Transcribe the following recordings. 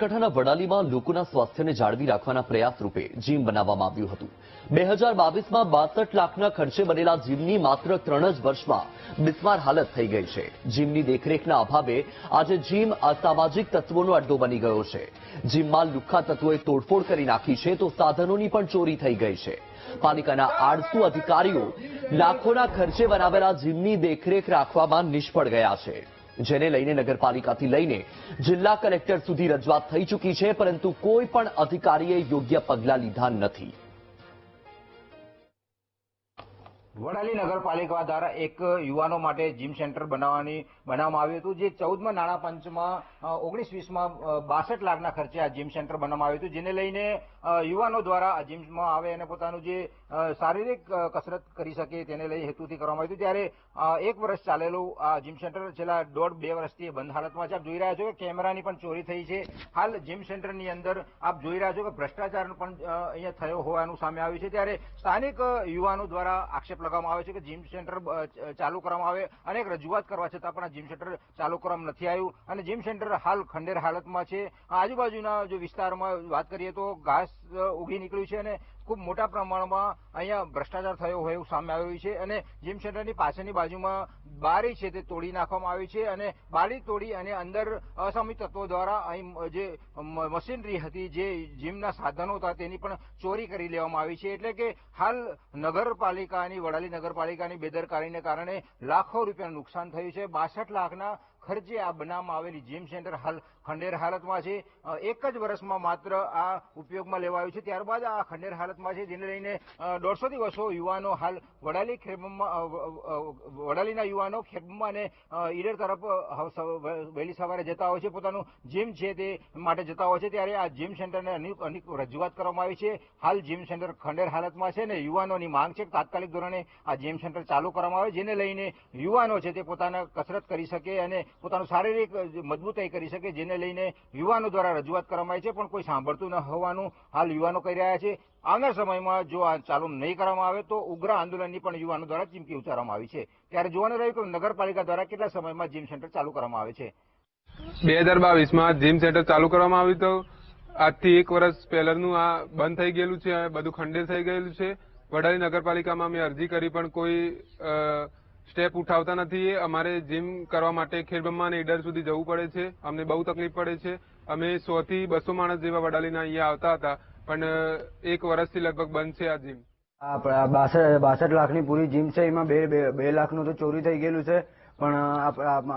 બનાસકાંઠાના વડાલીમાં લોકોના સ્વાસ્થ્યને જાળવી રાખવાના પ્રયાસ રૂપે જીમ બનાવવામાં આવ્યું હતું. બે હજાર બાવીસમાં બાસઠ લાખના ખર્ચે બનેલા જીમની માત્ર ત્રણ જ વર્ષમાં બિસ્માર હાલત થઈ ગઈ છે. જીમની દેખરેખના અભાવે આજે જીમ અસામાજિક તત્વોનો અડ્ડો બની ગયો છે. જીમમાં લુખ્ખા તત્વોએ તોડફોડ કરી નાખી છે તો સાધનોની પણ ચોરી થઈ ગઈ છે. પાલિકાના આળસુ અધિકારીઓ લાખોના ખર્ચે બનાવેલા જીમની દેખરેખ રાખવામાં નિષ્ફળ ગયા છે. જેને લઈને નગરપાલિકાથી લઈને જિલ્લા કલેક્ટર સુધી રજૂઆત થઈ ચૂકી છે, પરંતુ કોઈ પણ અધિકારીએ યોગ્ય પગલાં લીધા નથી. વડાલી નગરપાલિકા દ્વારા એક યુવાનો માટે જીમ સેન્ટર બનાવવાની, બનાવવામાં આવ્યું હતું, જે ચૌદમાં નાણાં પંચમાં ઓગણીસ વીસમાં બાસઠ લાખના ખર્ચે આ જીમ સેન્ટર બનાવવામાં આવ્યું હતું, જેને લઈને યુવાનો દ્વારા આ જીમમાં આવે અને પોતાનું જે શારીરિક કસરત કરી શકે તેને લઈ હેતુથી કરવામાં આવ્યું હતું. ત્યારે એક વર્ષ ચાલેલું આ જીમ સેન્ટર છેલ્લા દોઢ બે વર્ષથી બંધ હાલતમાં છે. આપ જોઈ રહ્યા છો કે કેમેરાની પણ ચોરી થઈ છે. હાલ જીમ સેન્ટરની અંદર આપ જોઈ રહ્યા છો કે ભ્રષ્ટાચાર પણ અહીંયા થયો હોવાનું સામે આવ્યું છે. ત્યારે સ્થાનિક યુવાનો દ્વારા આક્ષેપ લગાવવામાં આવે છે કે જીમ સેન્ટર ચાલુ કરવામાં આવે અનેક રજૂઆત કરવા છતાં પણ આ જીમ સેન્ટર ચાલુ કરવામાં નથી આવ્યું. અને જીમ સેન્ટર હાલ ખંડેર હાલતમાં છે. આજુબાજુના જો વિસ્તારમાં વાત કરીએ તો ઘાસ ઉગી નીકળ્યું છે અને ખૂબ મોટા પ્રમાણમાં અહીંયા ભ્રષ્ટાચાર થયો હોય એવું સામે આવ્યું છે અને જીમ સેન્ટરની પાછળની બાજુમાં બારી છે તે તોડી નાખવામાં આવી છે અને બારી તોડી અને અંદર અસામી તત્વો દ્વારા અહીં જે મશીનરી હતી જે જીમના સાધનો હતા તેની પણ ચોરી કરી લેવામાં આવી છે એટલે કે હાલ નગરપાલિકાની, વડાલી નગરપાલિકાની બેદરકારીને કારણે લાખો રૂપિયાનું નુકસાન થયું છે. બાસઠ લાખના ખર્ચે આ બનાવવામાં આવેલી જીમ સેન્ટર હાલ ખંડેર હાલતમાં છે. એક જ વર્ષમાં માત્ર આ ઉપયોગમાં લેવાયું છે. ત્યારબાદ આ ખંડેર હાલતમાં છે જેને લઈને દોઢસો દિવસો યુવાનો હાલ વડાલી અ, વડાલીના યુવાનો ખેબમાં અને ઈડર તરફ વહેલી સવારે જતા હોય છે. પોતાનું જીમ છે તે માટે જતા હોય છે. ત્યારે આ જીમ સેન્ટરને અનેક રજૂઆત કરવામાં આવી છે. હાલ જીમ સેન્ટર ખંડેર હાલતમાં છે ને યુવાનોની માંગ છે. તાત્કાલિક ધોરણે આ જીમ સેન્ટર ચાલુ કરવામાં આવે જેને લઈને યુવાનો છે તે પોતાના કસરત કરી શકે અને પોતાનું શારીરિક મજબૂતાઈ કરી શકે, જેને લઈને યુવાનો દ્વારા રજૂઆત કરવામાં આવી છે, પણ કોઈ સાંભળતું ન હોવાનું હાલ યુવાનો કહી રહ્યા છે. આવનાર સમયમાં જો આ ચાલુ નહીં કરવામાં આવે, તો ઉગ્ર આંદોલનની પણ યુવાનો દ્વારા ચીમકી ઉચ્ચારવામાં આવી છે. ત્યારે જોવાનું રહ્યું કે નગરપાલિકા દ્વારા કેટલા સમયમાં જીમ સેન્ટર ચાલુ કરવામાં આવે છે. બે હજાર બાવીસમાં જીમ સેન્ટર ચાલુ કરવામાં આવ્યું તો આજથી એક વર્ષ પહેલાનું આ બંધ થઈ ગયેલું છે બધું ખંડેલ થઈ ગયેલું છે. વડાલી નગરપાલિકામાં અમે અરજી કરી, પણ કોઈ સ્ટેપ ઉઠાવતા નથી. અમારે જીમ કરવા માટે ખેડબ્રહ્મા અને ઈડર સુધી જવું પડે છે. અમને બહુ તકલીફ પડે છે. અમે સો થી બસો માણસ જેવા વડાલીના અહીંયા આવતા હતા. પણ એક વર્ષથી લગભગ બંધ છે આ જીમ બાસઠ બાસઠ લાખની પૂરી જીમ છે. એમાં બે બે લાખનું તો ચોરી થઈ ગયેલું છે. પણ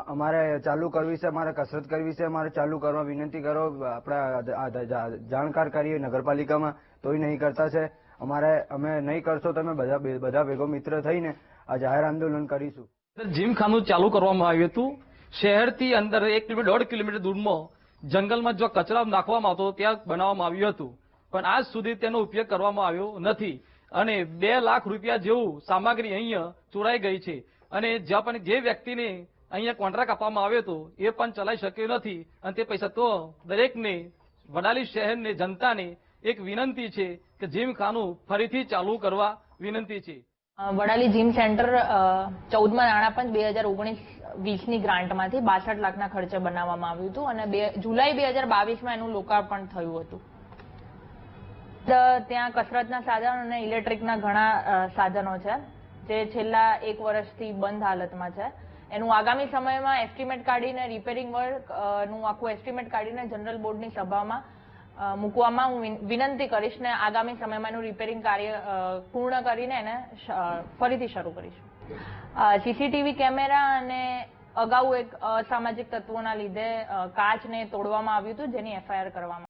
અમારે ચાલુ કરવી છે. અમારે કસરત કરવી છે. અમારે ચાલુ કરવા વિનંતી કરો. આપણે જાણકાર કરીએ નગરપાલિકામાં. તોય નહીં કરતા છે. અમારે, અમે નહીં કરશો તમે બધા બધા ભેગો મિત્ર થઈને આ જાહેર આંદોલન કરીશું. જીમખાનું ચાલુ કરવામાં આવ્યું હતું. શહેરથી અંદર એક દોઢ કિલોમીટર દૂરમાં જંગલમાં જો કચરા નાખવામાં આવતો ત્યાં બનાવવામાં આવ્યું હતું. પણ આજ સુધી તેનો ઉપયોગ કરવામાં આવ્યો નથી. અને બે લાખ રૂપિયા જેવું સામગ્રી અહીંયા ચોરાઈ ગઈ છે. અને જ્યાં પણ જે વ્યક્તિને અહીંયા કોન્ટ્રાક્ટ આપવામાં આવ્યો હતો, એ પણ ચલાવી શક્યો નથી. અને તે પૈસા તો દરેકને, વડાલી શહેરને, જનતાને એક વિનંતી છે કે જીમખાનું ફરીથી ચાલુ કરવા વિનંતી છે. વડાલી જીમ સેન્ટર ચૌદમાં નાણાપંચ બે હજાર ઓગણીસ વીસની ગ્રાન્ટમાંથી બાસઠ લાખના ખર્ચે બનાવવામાં આવ્યું હતું અને જુલાઈ બે હજાર બાવીસમાં એનું લોકાર્પણ થયું હતું. ત્યાં કસરતના સાધનો અને ઇલેક્ટ્રિકના ઘણા સાધનો છે, જે છેલ્લા એક વર્ષથી બંધ હાલતમાં છે. એનું આગામી સમયમાં એસ્ટિમેટ કાઢીને રિપેરિંગ વર્કનું આખું એસ્ટિમેટ કાઢીને જનરલ બોર્ડની સભામાં મૂકવામાં હું વિનંતી કરીશ ને આગામી સમયમાં એનું રિપેરિંગ કાર્ય પૂર્ણ કરીને એને ફરીથી શરૂ કરીશું. સીસીટીવી કેમેરા અને અગાઉ એક અસામાજિક તત્વોના લીધે કાચને તોડવામાં આવ્યું હતું, જેની એફઆઈઆર કરવામાં